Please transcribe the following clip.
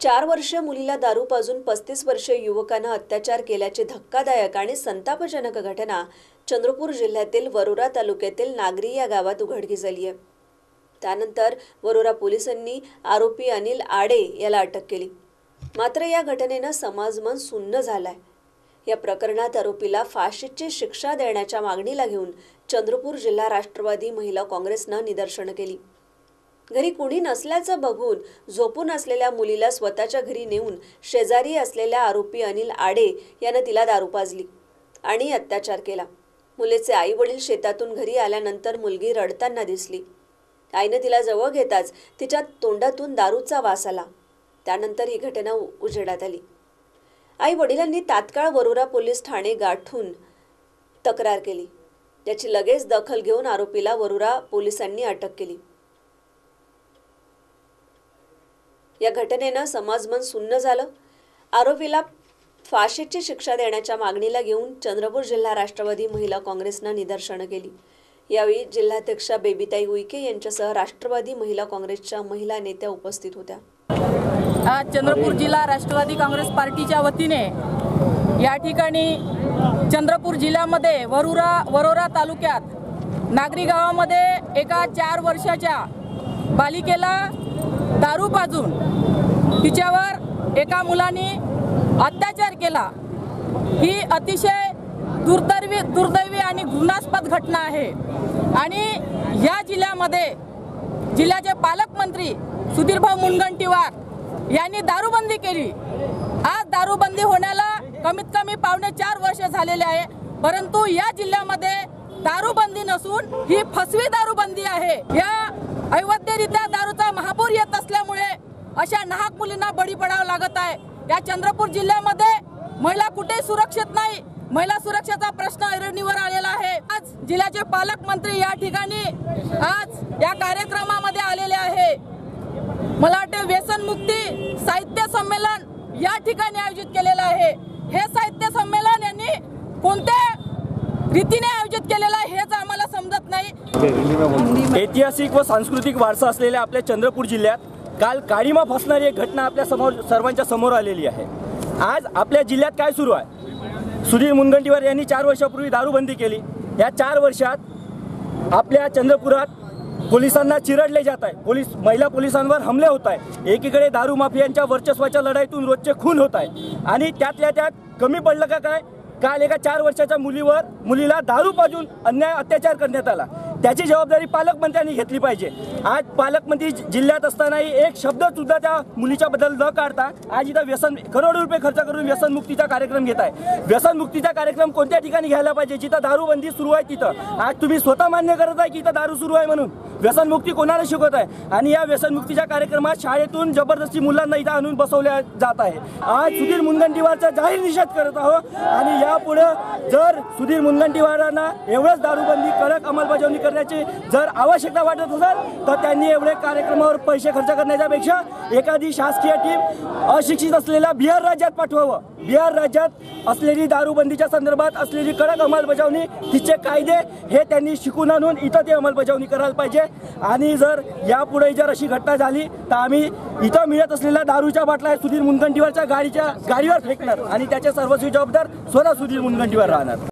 चार वर्ष मुलीला दारू पाजून पस्तीस वर्षीय युवकानं अत्याचार केल्याची धक्कादायक आणि संतापजनक घटना चंद्रपूर जिल्ह्यातील वरोरा तालुक्यातील नागरी या गावात उघडकीस आली आहे. त्यानंतर वरोरा पोलिसांनी आरोपी अनिल आडे याला अटक केली. मात्र या घटनेनं समाजमन सुन्न झालाय. या प्रकरणात आरोपीला फाशीची शिक्षा देण्याच्या मागणीला घेऊन चंद्रपूर जिल्हा राष्ट्रवादी महिला काँग्रेसनं निदर्शनं केली. घरी कुणी नसल्याचं बघून झोपून असलेल्या मुलीला स्वतःच्या घरी नेऊन शेजारी असलेल्या आरोपी अनिल आडे यानं तिला दारू पाजली आणि अत्याचार केला. मुलीचे आई वडील शेतातून घरी आल्यानंतर मुलगी रडताना दिसली. आईनं तिला जवळ घेताच तिच्या तोंडातून दारूचा वास आला. त्यानंतर ही घटना उजेडात आली. आई वडिलांनी तात्काळ वरोरा पोलीस ठाणे गाठून तक्रार केली. त्याची लगेच दखल घेऊन आरोपीला वरोरा पोलिसांनी अटक केली. या घटनेनं समाजमन सुन्न झालं. आरोपीला फाशीची शिक्षा देण्याच्या मागणीला घेऊन चंद्रपूर जिल्हा राष्ट्रवादी महिला काँग्रेसनं निदर्शनं केली. यावेळी जिल्हाध्यक्षा बेबीताई उईके यांच्यासह राष्ट्रवादी महिला काँग्रेसच्या महिला नेत्या उपस्थित होत्या. आज चंद्रपूर जिल्हा राष्ट्रवादी काँग्रेस पार्टीच्या वतीने या ठिकाणी चंद्रपूर जिल्ह्यामध्ये वरुरा वरोरा तालुक्यात नागरी गावामध्ये एका चार वर्षाच्या बालिकेला दारू पाजून तिच्यावर एका मुलाने अत्याचार केला. ही अतिशय दुर्दैवी दुर्दैवी आणि घृणास्पद घटना आहे. आणि या जिल्ह्यामध्ये जिल्ह्याचे पालकमंत्री सुधीरभाऊ मुनगंटीवार यांनी दारूबंदी केली. आज दारूबंदी होण्याला कमीत कमी पावणे चार वर्ष झालेले आहे. परंतु या जिल्ह्यामध्ये दारूबंदी नसून ही फसवी दारूबंदी आहे. या अवैधरित्या दारूचा महापूर येत असल्यामुळे अशा नाहक मुलींना बळी पडावं लागत आहे. या चंद्रपूर जिल्ह्यामध्ये महिला कुठे सुरक्षित नाही. महिला सुरक्षेचा प्रश्न ऐरणीवर आलेला आहे. आज जिल्ह्याचे पालकमंत्री या ठिकाणी आज या कार्यक्रमामध्ये आलेले आहे. मला वाटते व्यसनमुक्ती साहित्य संमेलन या ठिकाणी आयोजित केलेलं आहे. हे साहित्य संमेलन यांनी कोणत्या रीतीने आयोजित केलेलं आहे हेच आम्हाला समजत नाही. ऐतिहासिक व सांस्कृतिक वारसा असलेल्या आपल्या चंद्रपूर जिल्ह्यात काल काळीमा फसणारी एक घटना आपल्यासमोर सर्वांच्या समोर आलेली आहे. आज आपल्या जिल्ह्यात काय सुरू आहे? सुधीर मुनगंटीवार यांनी चार वर्षापूर्वी दारूबंदी केली. या चार वर्षात आपल्या चंद्रपुरात पोलिसांना चिरडले जात आहे. पोलीस महिला पोलिसांवर हमले होत आहे. एकीकडे दारू माफियांच्या वर्चस्वाच्या लढाईतून रोजचे खून होत आहे. आणि त्यातल्या त्यात कमी पडलं का काय? काल एका चार वर्षाच्या मुलीवर मुलीला दारू पाजून अन्याय अत्याचार करण्यात आला. त्याची जबाबदारी पालकमंत्र्यांनी घेतली पाहिजे. आज पालकमंत्री जिल्ह्यात असतानाही एक शब्द सुद्धा त्या मुलीच्या बद्दल न काढता आज इथं व्यसन करोडो रुपये खर्च करून व्यसनमुक्तीचा कार्यक्रम घेत आहे. व्यसनमुक्तीचा कार्यक्रम कोणत्या ठिकाणी घ्यायला पाहिजे? जिथं दारूबंदी सुरू आहे तिथं. आज तुम्ही स्वतः मान्य करत आहे की इथं दारू सुरू आहे म्हणून? व्यसनमुक्ती कोणाला शिकवत आहे? आणि या व्यसनमुक्तीच्या कार्यक्रमात शाळेतून जबरदस्ती मुलांना इथं आणून बसवल्या जात आहे. आज सुधीर मुनगंटीवारचा जाहीर निषेध करत आहोत. आणि यापुढं जर सुधीर मुनगंटीवारांना एवढंच दारूबंदी कडक अंमलबजावणी करण्याची जर आवश्यकता वाटत असेल तर त्यांनी एवढे कार्यक्रमावर पैसे खर्च करण्याच्या पेक्षा एखादी शासकीय टीम अशिक्षित असलेल्या बिहार राज्यात पाठवावं. बिहार राज्यात असलेली दारूबंदीच्या संदर्भात असलेली कडक अंमलबजावणी तिचे कायदे हे त्यांनी शिकून आणून इथं ते अंमलबजावणी करायला पाहिजे. आणि जर यापुढे जर अशी घटना झाली तर आम्ही इथं मिळत असलेल्या दारूच्या बाटल्या सुधीर मुनगंटीवारच्या गाडीच्या गाडीवर फेकणार आणि त्याचे सर्वस्वी जबाबदार स्वतः सुधीर मुनगंटीवार राहणार.